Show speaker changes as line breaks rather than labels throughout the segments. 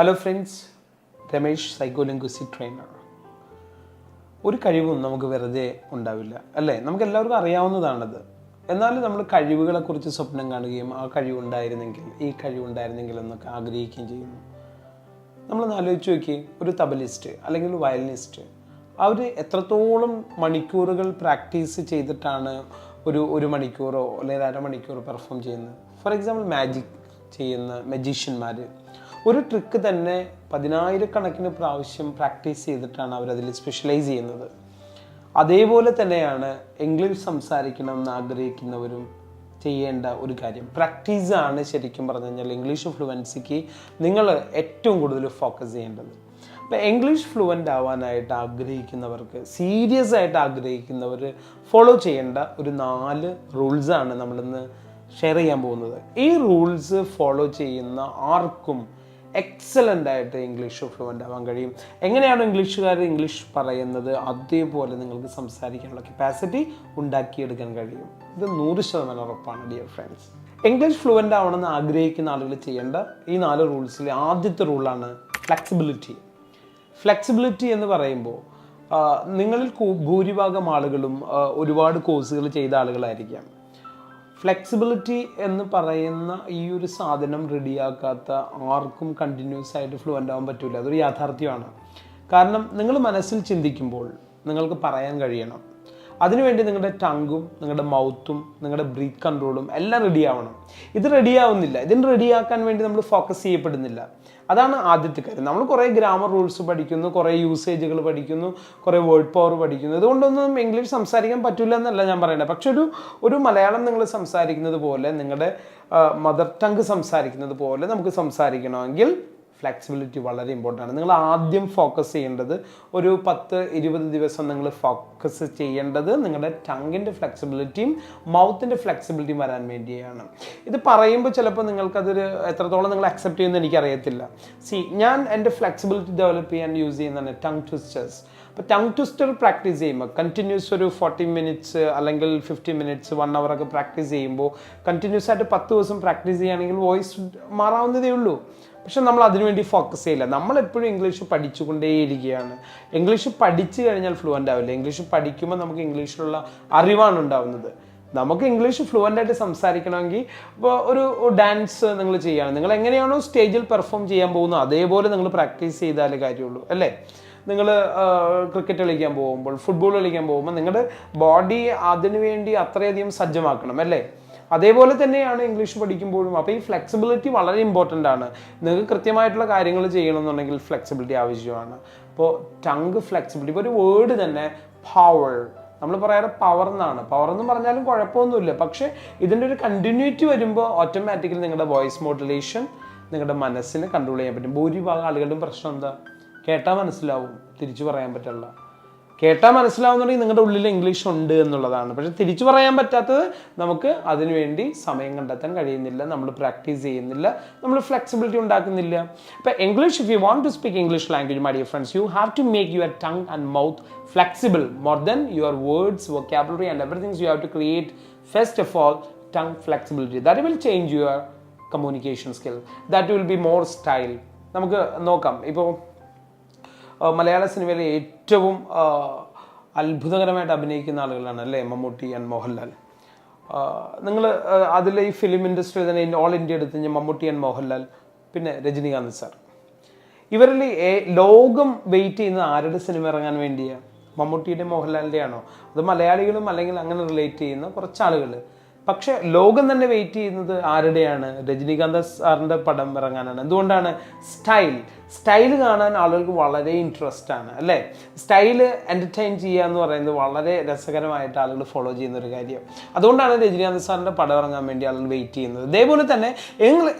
Hello friends Ramesh psycholinguistic trainer ഒരു കഴിവും നമുക്ക് വെറുതെ ഉണ്ടാവില്ല അല്ലേ? നമുക്ക് എല്ലാവർക്കും അറിയാവുന്നതാണത്. എന്നാലും നമ്മൾ കഴിവുകളെക്കുറിച്ച് സ്വപ്നം കാണുകയും ആ കഴിവുണ്ടായിരുന്നെങ്കിൽ ഈ കഴിവുണ്ടായിരുന്നെങ്കിൽ എന്നൊക്കെ ആഗ്രഹിക്കുകയും ചെയ്യുന്നു. നമ്മളൊന്ന് ആലോചിച്ച് നോക്കി ഒരു തബലിസ്റ്റ് അല്ലെങ്കിൽ വയലിനിസ്റ്റ് അവർ എത്രത്തോളം മണിക്കൂറുകൾ പ്രാക്ടീസ് ചെയ്തിട്ടാണ് ഒരു ഒരു മണിക്കൂറോ അല്ലെങ്കിൽ അരമണിക്കൂറോ പെർഫോം ചെയ്യുന്നത്? ഫോർ എക്സാമ്പിൾ മാജിക് ചെയ്യുന്ന മജീഷ്യന്മാർ ഒരു ട്രിക്ക് തന്നെ പതിനായിരക്കണക്കിന് പ്രാവശ്യം പ്രാക്ടീസ് ചെയ്തിട്ടാണ് അവരതിൽ സ്പെഷ്യലൈസ് ചെയ്യുന്നത്. അതേപോലെ തന്നെയാണ് ഇംഗ്ലീഷ് സംസാരിക്കണം എന്ന് ആഗ്രഹിക്കുന്നവരും ചെയ്യേണ്ട ഒരു കാര്യം. പ്രാക്ടീസ് ആണ് ശരിക്കും പറഞ്ഞു കഴിഞ്ഞാൽ ഇംഗ്ലീഷ് ഫ്ലുവൻസിക്ക് നിങ്ങൾ ഏറ്റവും കൂടുതൽ ഫോക്കസ് ചെയ്യേണ്ടത്. അപ്പോൾ ഇംഗ്ലീഷ് ഫ്ലുവന്റ് ആവാനായിട്ട് ആഗ്രഹിക്കുന്നവർക്ക് സീരിയസ് ആയിട്ട് ആഗ്രഹിക്കുന്നവർ ഫോളോ ചെയ്യേണ്ട ഒരു നാല് റൂൾസാണ് നമ്മളിന്ന് ഷെയർ ചെയ്യാൻ പോകുന്നത്. ഈ റൂൾസ് ഫോളോ ചെയ്യുന്ന ആർക്കും എക്സലന്റ് ആയിട്ട് ഇംഗ്ലീഷ് ഫ്ലുവന്റ് ആവാൻ കഴിയും. എങ്ങനെയാണ് ഇംഗ്ലീഷുകാർ ഇംഗ്ലീഷ് പറയുന്നത്? അതേപോലെ നിങ്ങൾക്ക് സംസാരിക്കാനുള്ള കപ്പാസിറ്റി ഉണ്ടാക്കിയെടുക്കാൻ കഴിയും. ഇത് നൂറ് ശതമാനം ഉറപ്പാണ് ഡിയർ ഫ്രണ്ട്സ് ഇംഗ്ലീഷ് ഫ്ലുവന്റ് ആവണമെന്ന് ആഗ്രഹിക്കുന്ന ആളുകൾ ചെയ്യേണ്ട ഈ നാല് റൂൾസിലെ ആദ്യത്തെ റൂളാണ് ഫ്ലെക്സിബിലിറ്റി ഫ്ലെക്സിബിലിറ്റി എന്ന് പറയുമ്പോൾ നിങ്ങളിൽ ഭൂരിഭാഗം ആളുകളും ഒരുപാട് കോഴ്സുകൾ ചെയ്ത ആളുകളായിരിക്കാം. ഫ്ലെക്സിബിലിറ്റി എന്ന് പറയുന്ന ഈ ഒരു സാധനം റെഡിയാക്കാത്ത ആർക്കും കണ്ടിന്യൂസ് ആയിട്ട് ഫ്ലുവന്റ് ആവാൻ പറ്റില്ല അതൊരു യാഥാർത്ഥ്യമാണ്. കാരണം നിങ്ങൾ മനസ്സിൽ ചിന്തിക്കുമ്പോൾ നിങ്ങൾക്ക് പറയാൻ കഴിയണം. അതിനുവേണ്ടി നിങ്ങളുടെ ടങ്കും നിങ്ങളുടെ മൗത്തും നിങ്ങളുടെ ബ്രീത്ത് കൺട്രോളും എല്ലാം റെഡി ആവണം. ഇത് റെഡി ആവുന്നില്ല. ഇതിന് റെഡിയാക്കാൻ വേണ്ടി നമ്മൾ ഫോക്കസ് ചെയ്യപ്പെടുന്നില്ല. അതാണ് ആദ്യത്തെ കാര്യം. നമ്മൾ കുറേ ഗ്രാമർ റൂൾസ് പഠിക്കുന്നു കുറേ യൂസേജുകൾ പഠിക്കുന്നു കുറേ വേർഡ് പവർ പഠിക്കുന്നു. ഇതുകൊണ്ടൊന്നും ഇംഗ്ലീഷ് സംസാരിക്കാൻ പറ്റില്ല എന്നല്ല ഞാൻ പറയുന്നത് പക്ഷെ ഒരു ഒരു മലയാളം നിങ്ങൾ സംസാരിക്കുന്നത് പോലെ നിങ്ങളുടെ മദർ ടങ്ക് സംസാരിക്കുന്നത് പോലെ നമുക്ക് സംസാരിക്കണമെങ്കിൽ ഫ്ലെക്സിബിലിറ്റി വളരെ ഇമ്പോർട്ടന്റ് ആണ്. നിങ്ങൾ ആദ്യം ഫോക്കസ് ചെയ്യേണ്ടത് ഒരു പത്ത് ഇരുപത് ദിവസം നിങ്ങൾ ഫോക്കസ് ചെയ്യേണ്ടത് നിങ്ങളുടെ ടങ്ങിന്റെ ഫ്ലെക്സിബിലിറ്റിയും മൗത്തിന്റെ ഫ്ലെക്സിബിലിറ്റിയും വരാൻ വേണ്ടിയാണ്. ഇത് പറയുമ്പോൾ ചിലപ്പോൾ നിങ്ങൾക്കതൊരു എത്രത്തോളം നിങ്ങൾ അക്സെപ്റ്റ് ചെയ്യുമെന്ന് എനിക്കറിയത്തില്ല. സി ഞാൻ എന്റെ ഫ്ലെക്സിബിലിറ്റി ഡെവലപ്പ് ചെയ്യാൻ യൂസ് ചെയ്യുന്നതാണ് ടങ് ട്വിസ്റ്റേഴ്സ് അപ്പോൾ ടങ് ട്വിസ്റ്റർ പ്രാക്ടീസ് ചെയ്യുമ്പോൾ കണ്ടിന്യൂസ് ഒരു ഫോർട്ടി മിനിറ്റ്സ് അല്ലെങ്കിൽ ഫിഫ്റ്റി മിനിറ്റ്സ് വൺ അവർ ഒക്കെ പ്രാക്ടീസ് ചെയ്യുമ്പോൾ കണ്ടിന്യൂസ് ആയിട്ട് പത്ത് ദിവസം പ്രാക്ടീസ് ചെയ്യുകയാണെങ്കിൽ വോയിസ് മാറാവുന്നതേ ഉള്ളൂ. പക്ഷെ നമ്മൾ അതിനുവേണ്ടി ഫോക്കസ് ചെയ്യില്ല. നമ്മൾ എപ്പോഴും ഇംഗ്ലീഷ് പഠിച്ചുകൊണ്ടേയിരിക്കുകയാണ്. ഇംഗ്ലീഷ് പഠിച്ചു കഴിഞ്ഞാൽ ഫ്ലുവന്റ് ആവില്ല. ഇംഗ്ലീഷ് പഠിക്കുമ്പോൾ നമുക്ക് ഇംഗ്ലീഷിലുള്ള അറിവാണ് ഉണ്ടാവുന്നത്. നമുക്ക് ഇംഗ്ലീഷ് ഫ്ലുവന്റ് ആയിട്ട് സംസാരിക്കണമെങ്കിൽ ഇപ്പോൾ ഒരു ഡാൻസ് നിങ്ങൾ ചെയ്യുകയാണ്. നിങ്ങൾ എങ്ങനെയാണോ സ്റ്റേജിൽ പെർഫോം ചെയ്യാൻ പോകുന്നത് അതേപോലെ നിങ്ങൾ പ്രാക്ടീസ് ചെയ്താലേ കാര്യമുള്ളൂ. അല്ലേ? നിങ്ങൾ ക്രിക്കറ്റ് കളിക്കാൻ പോകുമ്പോൾ ഫുട്ബോൾ കളിക്കാൻ പോകുമ്പോൾ നിങ്ങളുടെ ബോഡി അതിനുവേണ്ടി അത്രയധികം സജ്ജമാക്കണം അല്ലേ? അതേപോലെ തന്നെയാണ് ഇംഗ്ലീഷ് പഠിക്കുമ്പോഴും. അപ്പോൾ ഈ ഫ്ലെക്സിബിലിറ്റി വളരെ ഇമ്പോർട്ടന്റ് ആണ്. നിങ്ങൾക്ക് കൃത്യമായിട്ടുള്ള കാര്യങ്ങൾ ചെയ്യണമെന്നുണ്ടെങ്കിൽ ഫ്ലെക്സിബിലിറ്റി ആവശ്യമാണ്. അപ്പോൾ ടങ് ഫ്ലെക്സിബിലിറ്റി ഇപ്പോൾ ഒരു വേർഡ് തന്നെ പവർ നമ്മൾ പറയാറ് പവർ എന്നാണ്. പവർ എന്ന് പറഞ്ഞാലും കുഴപ്പമൊന്നുമില്ല. പക്ഷേ ഇതിന്റെ ഒരു കണ്ടിന്യൂറ്റി വരുമ്പോൾ ഓട്ടോമാറ്റിക്കലി നിങ്ങളുടെ വോയിസ് മോഡുലേഷൻ നിങ്ങളുടെ മനസ്സിനെ കൺട്രോൾ ചെയ്യാൻ പറ്റും. ഭൂരിഭാഗം ആളുകളുടെയും പ്രശ്നം എന്താ? കേട്ടാൽ മനസ്സിലാവും. തിരിച്ചു പറയാൻ പറ്റില്ല കേട്ടാൽ മനസ്സിലാവുന്നുണ്ടെങ്കിൽ നിങ്ങളുടെ ഉള്ളിൽ ഇംഗ്ലീഷ് ഉണ്ട് എന്നുള്ളതാണ്. പക്ഷെ തിരിച്ചു പറയാൻ പറ്റാത്തത് നമുക്ക് അതിനുവേണ്ടി സമയം കണ്ടെത്താൻ കഴിയുന്നില്ല. നമ്മൾ പ്രാക്ടീസ് ചെയ്യുന്നില്ല. നമ്മൾ ഫ്ലെക്സിബിലിറ്റി ഉണ്ടാക്കുന്നില്ല. ഇപ്പം English if you want to speak English language my dear friends you have to make your tongue and mouth flexible more than your words vocabulary and everythings you have to create first of all tongue flexibility that will change your communication skill that will be more style നമുക്ക് നോക്കാം. ഇപ്പോൾ മലയാള സിനിമയിലെ ഏറ്റവും അത്ഭുതകരമായിട്ട് അഭിനയിക്കുന്ന ആളുകളാണ് അല്ലേ Mammootty and Mohanlal. നിങ്ങൾ അതിൽ ഈ ഫിലിം ഇൻഡസ്ട്രി തന്നെ ഓൾ ഇന്ത്യ എടുത്ത് കഴിഞ്ഞാൽ മമ്മൂട്ടി ആൻഡ് മോഹൻലാൽ പിന്നെ രജനീകാന്ത് സാർ ഇവരിൽ ലോകം വെയിറ്റ് ചെയ്യുന്നത് ആരുടെ സിനിമ ഇറങ്ങാൻ വേണ്ടിയാണ് മമ്മൂട്ടിയുടെ മോഹൻലാലിന്റെ ആണോ അത് മലയാളികളും അല്ലെങ്കിൽ അങ്ങനെ റിലേറ്റ് ചെയ്യുന്ന കുറച്ച് ആളുകൾ പക്ഷെ ലോകം തന്നെ വെയിറ്റ് ചെയ്യുന്നത് ആരുടെയാണ്? രജനീകാന്ത സാറിന്റെ പടം ഇറങ്ങാനാണ്. എന്തുകൊണ്ടാണ്? സ്റ്റൈൽ സ്റ്റൈൽ കാണാൻ ആളുകൾക്ക് വളരെ ഇൻട്രസ്റ്റ് ആണ് അല്ലേ? സ്റ്റൈൽ എന്റർടൈൻ ചെയ്യുക എന്ന് പറയുന്നത് വളരെ രസകരമായിട്ട് ആളുകൾ ഫോളോ ചെയ്യുന്ന ഒരു കാര്യം. അതുകൊണ്ടാണ് രജനീകാന്ത് സാറിന്റെ പടം ഇറങ്ങാൻ വേണ്ടി ആളുകൾ വെയിറ്റ് ചെയ്യുന്നത്. അതേപോലെ തന്നെ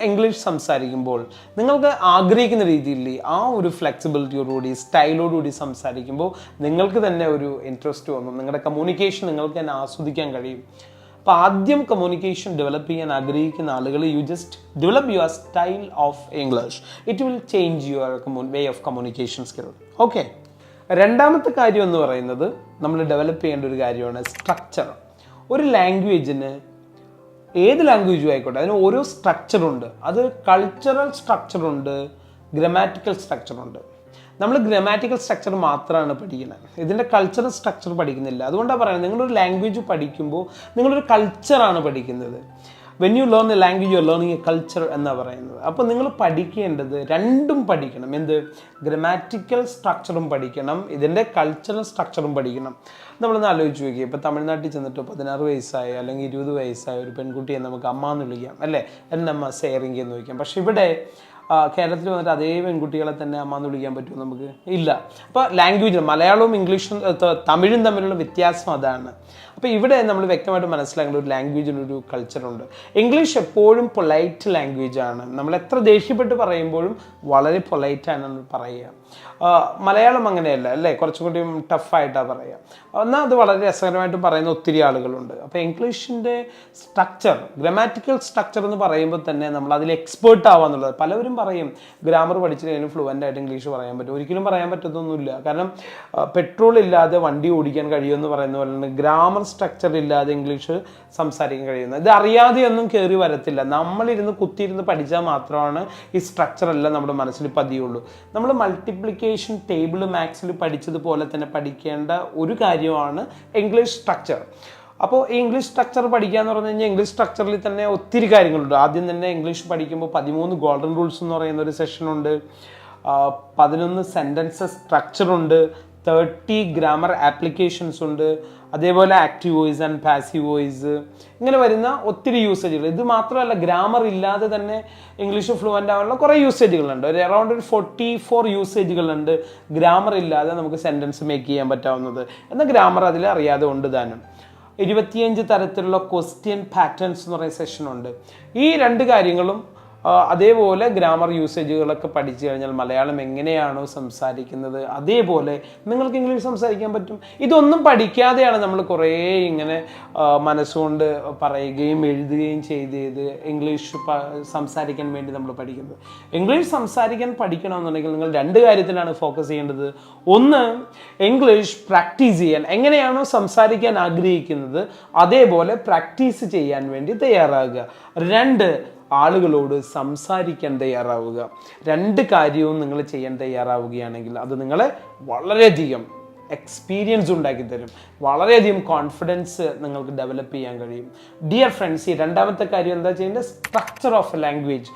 ഇംഗ്ലീഷ് സംസാരിക്കുമ്പോൾ നിങ്ങൾക്ക് ആഗ്രഹിക്കുന്ന രീതിയിൽ ആ ഒരു ഫ്ലെക്സിബിലിറ്റിയോടുകൂടി സ്റ്റൈലോടുകൂടി സംസാരിക്കുമ്പോൾ നിങ്ങൾക്ക് തന്നെ ഒരു ഇൻട്രസ്റ്റ് തോന്നും. നിങ്ങളുടെ കമ്മ്യൂണിക്കേഷൻ നിങ്ങൾക്ക് തന്നെ ആസ്വദിക്കാൻ കഴിയും. അപ്പോൾ ആദ്യം കമ്മ്യൂണിക്കേഷൻ ഡെവലപ്പ് ചെയ്യാൻ ആഗ്രഹിക്കുന്ന ആളുകൾ you just develop your style of English it will change your way of communication skill okay രണ്ടാമത്തെ കാര്യം എന്ന് പറയുന്നത് നമ്മൾ ഡെവലപ്പ് ചെയ്യേണ്ട ഒരു കാര്യമാണ് സ്ട്രക്ചർ ഒരു ലാംഗ്വേജിന് ഏത് ലാംഗ്വേജും ആയിക്കോട്ടെ അതിന് ഓരോ സ്ട്രക്ചറുണ്ട് അത് കൾച്ചറൽ സ്ട്രക്ചറുണ്ട് ഗ്രമാറ്റിക്കൽ സ്ട്രക്ചറുണ്ട് നമ്മൾ ഗ്രമാറ്റിക്കൽ സ്ട്രക്ചർ മാത്രമാണ് പഠിക്കുന്നത്. ഇതിന്റെ കൾച്ചറൽ സ്ട്രക്ചർ പഠിക്കുന്നില്ല. അതുകൊണ്ടാണ് പറയുന്നത് നിങ്ങളൊരു ലാംഗ്വേജ് പഠിക്കുമ്പോൾ നിങ്ങളൊരു കൾച്ചറാണ് പഠിക്കുന്നത്. When you learn a language you learning a culture എന്നാണ് പറയുന്നത്. അപ്പോൾ നിങ്ങൾ പഠിക്കേണ്ടത് രണ്ടും പഠിക്കണം. എന്ത്? ഗ്രമാറ്റിക്കൽ സ്ട്രക്ചറും പഠിക്കണം. ഇതിന്റെ കൾച്ചറൽ സ്ട്രക്ചറും പഠിക്കണം. നമ്മളൊന്ന് ആലോചിച്ച് നോക്കി ഇപ്പോൾ തമിഴ്നാട്ടിൽ ചെന്നിട്ട് പതിനാറ് വയസ്സായ അല്ലെങ്കിൽ ഇരുപത് വയസ്സായ ഒരു പെൺകുട്ടിയെ നമുക്ക് അമ്മ എന്ന് വിളിക്കാം. അല്ലേ? എന്നമ്മ സേറിങ് എന്ന് വിളിക്കാം. പക്ഷേ ഇവിടെ കേരളത്തിൽ വന്നിട്ട് അതേ പെൺകുട്ടികളെ തന്നെ അമ്മ എന്ന് വിളിക്കാൻ പറ്റുമോ നമുക്ക്? ഇല്ല. അപ്പോൾ ലാംഗ്വേജ് മലയാളവും ഇംഗ്ലീഷും തമിഴും തമ്മിലുള്ള വ്യത്യാസം അതാണ്. അപ്പോൾ ഇവിടെ നമ്മൾ വ്യക്തമായിട്ട് മനസ്സിലാക്കേണ്ട ഒരു ലാംഗ്വേജിനൊരു കൾച്ചറുണ്ട് ഇംഗ്ലീഷ് എപ്പോഴും പൊളൈറ്റ് ലാംഗ്വേജ് ആണ്. നമ്മൾ എത്ര ദേഷ്യപ്പെട്ട് പറയുമ്പോഴും വളരെ പൊളൈറ്റാണ് പറയുക. മലയാളം അങ്ങനെയല്ല അല്ലേ? കുറച്ചുകൂടി ടഫായിട്ടാണ് പറയുക എന്നാൽ അത് വളരെ രസകരമായിട്ട് പറയുന്ന ഒത്തിരി ആളുകളുണ്ട്. അപ്പോൾ ഇംഗ്ലീഷിന്റെ സ്ട്രക്ചർ ഗ്രാമാറ്റിക്കൽ സ്ട്രക്ചർ എന്ന് പറയുമ്പോൾ തന്നെ നമ്മൾ അതിൽ എക്സ്പേർട്ട് ആവാന്നുള്ളത് പലവരും പറയും ഗ്രാമർ പഠിച്ചു കഴിഞ്ഞാൽ ഫ്ലുവന്റ് ആയിട്ട് ഇംഗ്ലീഷ് പറയാൻ പറ്റും. ഒരിക്കലും പറയാൻ പറ്റത്തൊന്നുമില്ല. കാരണം പെട്രോൾ ഇല്ലാതെ വണ്ടി ഓടിക്കാൻ കഴിയുമെന്ന് പറയുന്ന പോലെ തന്നെ ഗ്രാമർ സ്ട്രക്ചർ ഇല്ലാതെ ഇംഗ്ലീഷ് സംസാരിക്കാൻ കഴിയുന്നത്. ഇത് അറിയാതെയൊന്നും കയറി വരത്തില്ല. നമ്മളിരുന്ന് കുത്തിയിരുന്ന് പഠിച്ചാൽ മാത്രമാണ് ഈ സ്ട്രക്ചർ എല്ലാം നമ്മുടെ മനസ്സിൽ പതിയുള്ളൂ. നമ്മൾ മൾട്ടിപ്ലിക്കേഷൻ ടേബിൾ മാത്സിൽ പഠിച്ചതുപോലെ തന്നെ പഠിക്കേണ്ട ഒരു കാര്യമാണ് ഇംഗ്ലീഷ് സ്ട്രക്ചർ അപ്പോൾ ഈ ഇംഗ്ലീഷ് സ്ട്രക്ചർ പഠിക്കുക എന്ന് പറഞ്ഞു കഴിഞ്ഞാൽ ഇംഗ്ലീഷ് സ്ട്രക്ചറിൽ തന്നെ ഒത്തിരി കാര്യങ്ങളുണ്ട്. ആദ്യം തന്നെ ഇംഗ്ലീഷ് പഠിക്കുമ്പോൾ പതിമൂന്ന് ഗോൾഡൻ റൂൾസ് എന്ന് പറയുന്ന ഒരു സെഷനുണ്ട് പതിനൊന്ന് സെന്റൻസസ് സ്ട്രക്ചറുണ്ട് തേർട്ടി ഗ്രാമർ ആപ്ലിക്കേഷൻസ് ഉണ്ട്. അതേപോലെ active voice and passive voice ഇങ്ങനെ വരുന്ന ഒത്തിരി യൂസേജുകൾ ഇത് മാത്രമല്ല ഗ്രാമർ ഇല്ലാതെ തന്നെ ഇംഗ്ലീഷ് ഫ്ലുവന്റ് ആവാനുള്ള കുറേ യൂസേജുകളുണ്ട് ഒരു അറൗണ്ട് ഒരു ഫോർട്ടി ഫോർ യൂസേജുകളുണ്ട് ഗ്രാമർ ഇല്ലാതെ നമുക്ക് സെന്റൻസ് മേക്ക് ചെയ്യാൻ പറ്റാവുന്നത്. എന്നാൽ ഗ്രാമർ അതിൽ അറിയാതെ ഉണ്ട് താനും. ഇരുപത്തിയഞ്ച് തരത്തിലുള്ള ക്വസ്റ്റ്യൻ പാറ്റേൺസ് എന്ന് പറയുന്ന സെഷനുണ്ട് ഈ രണ്ട് കാര്യങ്ങളും അതേപോലെ ഗ്രാമർ യൂസേജുകളൊക്കെ പഠിച്ചു കഴിഞ്ഞാൽ മലയാളം എങ്ങനെയാണോ സംസാരിക്കുന്നത് അതേപോലെ നിങ്ങൾക്ക് ഇംഗ്ലീഷ് സംസാരിക്കാൻ പറ്റും. ഇതൊന്നും പഠിക്കാതെയാണ് നമ്മൾ കുറേ ഇങ്ങനെ മനസ്സുകൊണ്ട് പറയുകയും എഴുതുകയും ചെയ്ത് ചെയ്ത് ഇംഗ്ലീഷ് സംസാരിക്കാൻ വേണ്ടി നമ്മൾ പഠിക്കുന്നത്. ഇംഗ്ലീഷ് സംസാരിക്കാൻ പഠിക്കണമെന്നുണ്ടെങ്കിൽ നിങ്ങൾ രണ്ട് കാര്യത്തിലാണ് ഫോക്കസ് ചെയ്യേണ്ടത്. ഒന്ന് ഇംഗ്ലീഷ് പ്രാക്ടീസ് ചെയ്യാൻ എങ്ങനെയാണോ സംസാരിക്കാൻ ആഗ്രഹിക്കുന്നത് അതേപോലെ പ്രാക്ടീസ് ചെയ്യാൻ വേണ്ടി തയ്യാറാകുക. രണ്ട് ആളുകളോട് സംസാരിക്കാൻ തയ്യാറാവുക. രണ്ട് കാര്യവും നിങ്ങൾ ചെയ്യാൻ തയ്യാറാവുകയാണെങ്കിൽ അത് നിങ്ങളെ വളരെയധികം എക്സ്പീരിയൻസ് ഉണ്ടാക്കി തരും. വളരെയധികം കോൺഫിഡൻസ് നിങ്ങൾക്ക് ഡെവലപ്പ് ചെയ്യാൻ കഴിയും. ഡിയർ ഫ്രണ്ട്സ് ഈ രണ്ടാമത്തെ കാര്യം എന്താ ചെയ്യേണ്ടത്? Structure of a language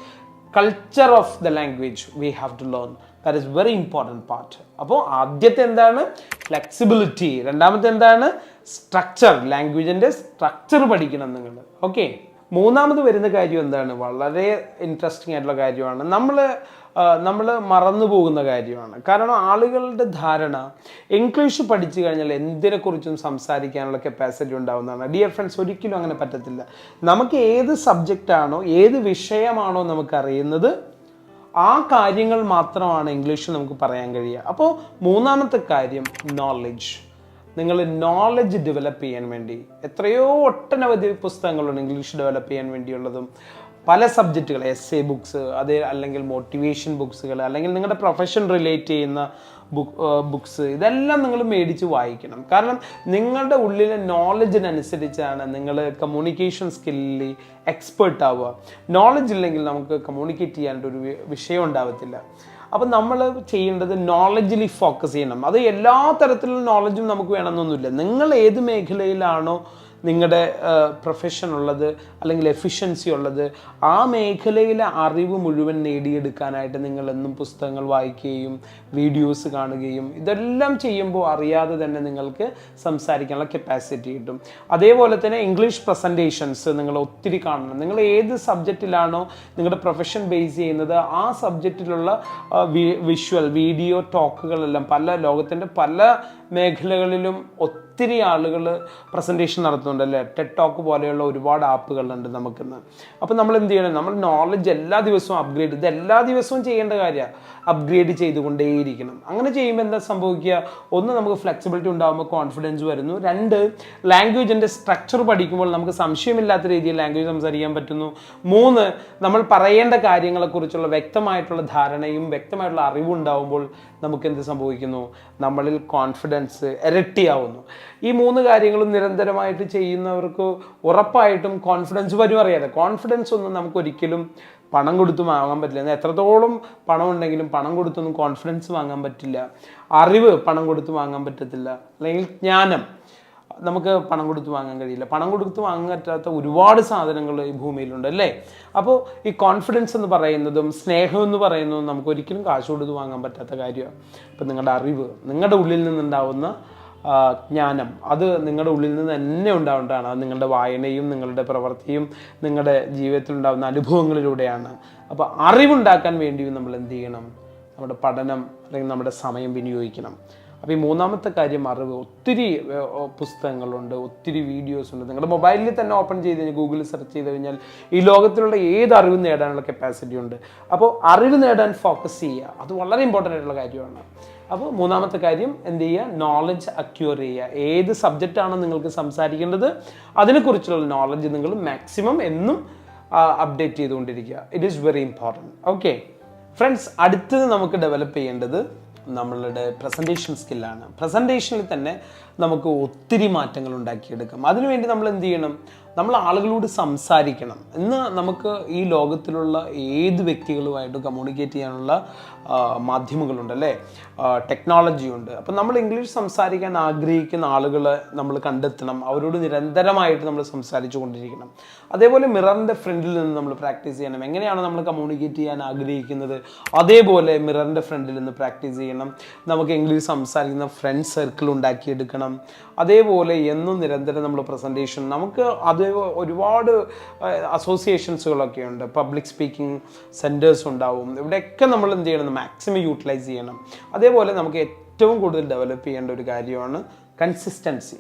culture of the language we have to learn that is very important part അപ്പോൾ ആദ്യത്തെ എന്താണ്? ഫ്ലെക്സിബിലിറ്റി രണ്ടാമത്തെ എന്താണ്? സ്ട്രക്ചർ ലാംഗ്വേജിന്റെ സ്ട്രക്ചർ പഠിക്കണം നിങ്ങൾ. ഓക്കെ മൂന്നാമത് വരുന്ന കാര്യം എന്താണ്? വളരെ ഇൻട്രസ്റ്റിംഗ് ആയിട്ടുള്ള കാര്യമാണ്. നമ്മൾ നമ്മൾ മറന്നു പോകുന്ന കാര്യമാണ്. കാരണം ആളുകളുടെ ധാരണ ഇംഗ്ലീഷ് പഠിച്ചു കഴിഞ്ഞാൽ എന്തിനെക്കുറിച്ചും സംസാരിക്കാനുള്ള കപ്പാസിറ്റി ഉണ്ടാവുന്നതാണ്. ഡിയർ ഫ്രണ്ട്സ് ഒരിക്കലും അങ്ങനെ പറ്റത്തില്ല. നമുക്ക് ഏത് സബ്ജക്റ്റാണോ ഏത് വിഷയമാണോ നമുക്കറിയുന്നത് ആ കാര്യങ്ങൾ മാത്രമാണ് ഇംഗ്ലീഷിൽ നമുക്ക് പറയാൻ കഴിയുക. അപ്പോൾ മൂന്നാമത്തെ കാര്യം നോളജ് നിങ്ങൾ നോളജ് ഡെവലപ്പ് ചെയ്യാൻ വേണ്ടി എത്രയോ ഒട്ടനവധി പുസ്തകങ്ങളുണ്ട് ഇംഗ്ലീഷ് ഡെവലപ്പ് ചെയ്യാൻ വേണ്ടിയുള്ളതും. പല സബ്ജക്റ്റുകൾ എസ് എ ബുക്സ് അത് അല്ലെങ്കിൽ മോട്ടിവേഷൻ ബുക്സുകൾ അല്ലെങ്കിൽ നിങ്ങളുടെ പ്രൊഫഷൻ റിലേറ്റ് ചെയ്യുന്ന ബുക്സ് ഇതെല്ലാം നിങ്ങൾ മേടിച്ച് വായിക്കണം. കാരണം നിങ്ങളുടെ ഉള്ളിലെ നോളജിനനുസരിച്ചാണ് നിങ്ങൾ കമ്മ്യൂണിക്കേഷൻ സ്കില്ലിൽ എക്സ്പേർട്ട് ആവുക. നോളജ് ഇല്ലെങ്കിൽ നമുക്ക് കമ്മ്യൂണിക്കേറ്റ് ചെയ്യാനായിട്ട് ഒരു വിഷയം ഉണ്ടാവത്തില്ല. അപ്പം നമ്മൾ ചെയ്യേണ്ടത് നോളജിൽ ഫോക്കസ് ചെയ്യണം. അത് എല്ലാ തരത്തിലുള്ള നോളജും നമുക്ക് വേണമെന്നൊന്നുമില്ല. നിങ്ങൾ ഏത് മേഖലയിലാണോ നിങ്ങളുടെ പ്രൊഫഷൻ ഉള്ളത് അല്ലെങ്കിൽ എഫിഷ്യൻസി ഉള്ളത് ആ മേഖലയിലെ അറിവ് മുഴുവൻ നേടിയെടുക്കാനായിട്ട് നിങ്ങൾ എന്നും പുസ്തകങ്ങൾ വായിക്കുകയും വീഡിയോസ് കാണുകയും ഇതെല്ലാം ചെയ്യുമ്പോൾ അറിയാതെ തന്നെ നിങ്ങൾക്ക് സംസാരിക്കാനുള്ള കപ്പാസിറ്റി കിട്ടും. അതേപോലെ തന്നെ ഇംഗ്ലീഷ് പ്രസന്റേഷൻസ് നിങ്ങൾ ഒത്തിരി കാണണം. നിങ്ങൾ ഏത് സബ്ജക്റ്റിലാണോ നിങ്ങളുടെ പ്രൊഫഷൻ ബേസ് ചെയ്യുന്നത് ആ സബ്ജക്റ്റിലുള്ള വിഷ്വൽ വീഡിയോ ടോക്കുകളെല്ലാം പല ലോകത്തിന്റെ പല മേഖലകളിലും ഒത്തിരി ആളുകൾ പ്രസന്റേഷൻ നടത്തുന്നുണ്ട് അല്ലേ ടെക് ടോക്ക് പോലെയുള്ള ഒരുപാട് ആപ്പുകളുണ്ട് നമുക്കിന്ന്. അപ്പോൾ നമ്മൾ എന്ത് ചെയ്യണം? നമ്മൾ നോളജ് എല്ലാ ദിവസവും അപ്ഗ്രേഡ് ഇത് എല്ലാ ദിവസവും ചെയ്യേണ്ട കാര്യമാണ് അപ്ഗ്രേഡ് ചെയ്തുകൊണ്ടേയിരിക്കണം. അങ്ങനെ ചെയ്യുമ്പോൾ എന്താ സംഭവിക്കുക? ഒന്ന് നമുക്ക് ഫ്ലെക്സിബിലിറ്റി ഉണ്ടാകുമ്പോൾ കോൺഫിഡൻസ് വരുന്നു. രണ്ട് ലാംഗ്വേജിന്റെ സ്ട്രക്ചർ പഠിക്കുമ്പോൾ നമുക്ക് സംശയമില്ലാത്ത രീതിയിൽ ലാംഗ്വേജ് സംസാരിക്കാൻ പറ്റുന്നു. മൂന്ന് നമ്മൾ പറയേണ്ട കാര്യങ്ങളെക്കുറിച്ചുള്ള വ്യക്തമായിട്ടുള്ള ധാരണയും വ്യക്തമായിട്ടുള്ള അറിവും ഉണ്ടാവുമ്പോൾ നമുക്ക് എന്ത് സംഭവിക്കുന്നു? നമ്മളിൽ കോൺഫിഡൻസ് ഇരട്ടിയാവുന്നു. ഈ മൂന്ന് കാര്യങ്ങളും നിരന്തരമായിട്ട് ചെയ്യുന്നവർക്ക് ഉറപ്പായിട്ടും കോൺഫിഡൻസ് വരും അറിയാതെ. കോൺഫിഡൻസ് ഒന്നും നമുക്ക് ഒരിക്കലും പണം കൊടുത്ത് വാങ്ങാൻ പറ്റില്ല. എത്രത്തോളം പണം ഉണ്ടെങ്കിലും പണം കൊടുത്തൊന്നും കോൺഫിഡൻസ് വാങ്ങാൻ പറ്റില്ല. അറിവ് പണം കൊടുത്ത് വാങ്ങാൻ പറ്റത്തില്ല. അല്ലെങ്കിൽ ജ്ഞാനം. നമുക്ക് പണം കൊടുത്ത് വാങ്ങാൻ കഴിയില്ല. പണം കൊടുത്ത് വാങ്ങാൻ പറ്റാത്ത ഒരുപാട് സാധനങ്ങൾ ഈ ഭൂമിയിലുണ്ട് അല്ലേ? അപ്പോൾ ഈ കോൺഫിഡൻസ് എന്ന് പറയുന്നതും സ്നേഹം എന്ന് പറയുന്നതും നമുക്ക് ഒരിക്കലും കാശ് കൊടുത്ത് വാങ്ങാൻ പറ്റാത്ത കാര്യമാണ്. ഇപ്പം നിങ്ങളുടെ അറിവ് നിങ്ങളുടെ ഉള്ളിൽ നിന്നുണ്ടാവുന്ന ജ്ഞാനം. അത് നിങ്ങളുടെ ഉള്ളിൽ നിന്ന് തന്നെ ഉണ്ടാവേണ്ടതാണ്. അത് നിങ്ങളുടെ വായനയും നിങ്ങളുടെ പ്രവൃത്തിയും നിങ്ങളുടെ ജീവിതത്തിൽ ഉണ്ടാകുന്ന അനുഭവങ്ങളിലൂടെയാണ്. അപ്പോൾ അറിവുണ്ടാക്കാൻ വേണ്ടിയും നമ്മൾ എന്ത് ചെയ്യണം? നമ്മുടെ പഠനം അല്ലെങ്കിൽ നമ്മുടെ സമയം വിനിയോഗിക്കണം. അപ്പോൾ ഈ മൂന്നാമത്തെ കാര്യം അറിവ്. ഒത്തിരി പുസ്തകങ്ങളുണ്ട് ഒത്തിരി വീഡിയോസ് ഉണ്ട്. നിങ്ങളുടെ മൊബൈലിൽ തന്നെ ഓപ്പൺ ചെയ്ത് കഴിഞ്ഞാൽ ഗൂഗിളിൽ സെർച്ച് ചെയ്ത് കഴിഞ്ഞാൽ ഈ ലോകത്തിലുള്ള ഏത് അറിവ് നേടാനുള്ള കപ്പാസിറ്റി ഉണ്ട്. അപ്പോൾ അറിവ് നേടാൻ ഫോക്കസ് ചെയ്യുക. അത് വളരെ ഇമ്പോർട്ടന്റ് ആയിട്ടുള്ള കാര്യമാണ്. അപ്പോൾ മൂന്നാമത്തെ കാര്യം എന്ത് ചെയ്യുക? നോളജ് അക്യൂർ ചെയ്യുക. ഏത് സബ്ജക്റ്റാണ് നിങ്ങൾക്ക് സംസാരിക്കേണ്ടത്? അതിനെക്കുറിച്ചുള്ള നോളജ് നിങ്ങൾ മാക്സിമം എന്നും അപ്ഡേറ്റ് ചെയ്തുകൊണ്ടിരിക്കുക. It is very important okay friends അടുത്തത് നമുക്ക് ഡെവലപ്പ് ചെയ്യേണ്ടത് നമ്മളുടെ പ്രസന്റേഷൻ സ്കില്ലാണ് പ്രസന്റേഷനിൽ തന്നെ നമുക്ക് ഒത്തിരി മാറ്റങ്ങൾ ഉണ്ടാക്കിയെടുക്കാം. അതിനുവേണ്ടി നമ്മൾ എന്ത് ചെയ്യണം? നമ്മൾ ആളുകളോട് സംസാരിക്കണം. ഇന്ന് നമുക്ക് ഈ ലോകത്തിലുള്ള ഏത് വ്യക്തികളുമായിട്ട് കമ്മ്യൂണിക്കേറ്റ് ചെയ്യാനുള്ള മാധ്യമങ്ങളുണ്ട് അല്ലേ? ടെക്നോളജി ഉണ്ട്. അപ്പം നമ്മൾ ഇംഗ്ലീഷ് സംസാരിക്കാൻ ആഗ്രഹിക്കുന്ന ആളുകളെ നമ്മൾ കണ്ടെത്തണം. അവരോട് നിരന്തരമായിട്ട് നമ്മൾ സംസാരിച്ചു കൊണ്ടിരിക്കണം. അതേപോലെ മിററിന്റെ ഫ്രണ്ടിൽ നിന്ന് നമ്മൾ പ്രാക്ടീസ് ചെയ്യണം. എങ്ങനെയാണ് നമ്മൾ കമ്മ്യൂണിക്കേറ്റ് ചെയ്യാൻ ആഗ്രഹിക്കുന്നത്? അതേപോലെ മിററിന്റെ ഫ്രണ്ടിൽ നിന്ന് പ്രാക്ടീസ് ചെയ്യണം. നമുക്ക് ഇംഗ്ലീഷ് സംസാരിക്കുന്ന ഫ്രണ്ട് സർക്കിൾ ഉണ്ടാക്കിയെടുക്കണം. അതേപോലെ എന്നും നിരന്തരം നമ്മൾ പ്രസന്റേഷൻ നമുക്ക് അത് ഒരുപാട് അസോസിയേഷൻസുകളൊക്കെ ഉണ്ട് പബ്ലിക് സ്പീക്കിംഗ് സെന്റേഴ്സ് ഉണ്ടാവും. ഇവിടെയൊക്കെ നമ്മൾ എന്ത് ചെയ്യണം? മാക്സിമം യൂട്ടിലൈസ് ചെയ്യണം. അതേപോലെ നമുക്ക് ഏറ്റവും കൂടുതൽ ഡെവലപ്പ് ചെയ്യേണ്ട ഒരു കാര്യമാണ് കൺസിസ്റ്റൻസി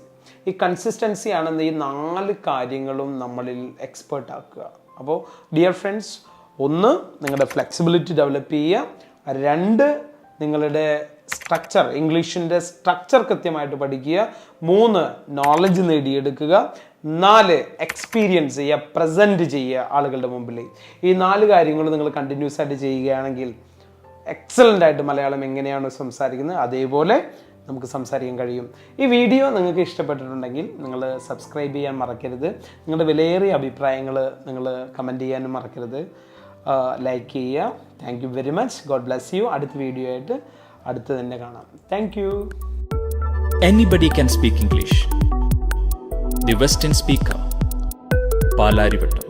ഈ കൺസിസ്റ്റൻസി ആണെന്ന് ഈ നാല് കാര്യങ്ങളും നമ്മളിൽ എക്സ്പേർട്ട് ആക്കുക. അപ്പോൾ ഡിയർ ഫ്രണ്ട്സ് ഒന്ന് നിങ്ങളുടെ ഫ്ലെക്സിബിലിറ്റി ഡെവലപ്പ് ചെയ്യുക. രണ്ട് നിങ്ങളുടെ സ്ട്രക്ചർ ഇംഗ്ലീഷിന്റെ സ്ട്രക്ചർ കൃത്യമായിട്ട് പഠിക്കുക. മൂന്ന് നോളജ് നേടിയെടുക്കുക. നാല് എക്സ്പീരിയൻസ് ചെയ്യുക പ്രസന്റ് ചെയ്യുക ആളുകളുടെ മുമ്പിൽ ഈ നാല് കാര്യങ്ങൾ നിങ്ങൾ കണ്ടിന്യൂസ് ആയിട്ട് ചെയ്യുകയാണെങ്കിൽ എക്സലന്റ് ആയിട്ട് മലയാളം എങ്ങനെയാണ് സംസാരിക്കുന്നത് അതേപോലെ നമുക്ക് സംസാരിക്കാൻ കഴിയും. ഈ വീഡിയോ നിങ്ങൾക്ക് ഇഷ്ടപ്പെട്ടിട്ടുണ്ടെങ്കിൽ നിങ്ങൾ സബ്സ്ക്രൈബ് ചെയ്യാൻ മറക്കരുത്. നിങ്ങളുടെ വിലയേറിയ അഭിപ്രായങ്ങൾ നിങ്ങൾ കമന്റ് ചെയ്യാനും മറക്കരുത്. ലൈക്ക് ചെയ്യുക. Thank you very much God bless you അടുത്ത വീഡിയോ ആയിട്ട് അടുത്ത് തന്നെ കാണാം. Thank you
anybody can speak English. The Western Speaker. Palarivattom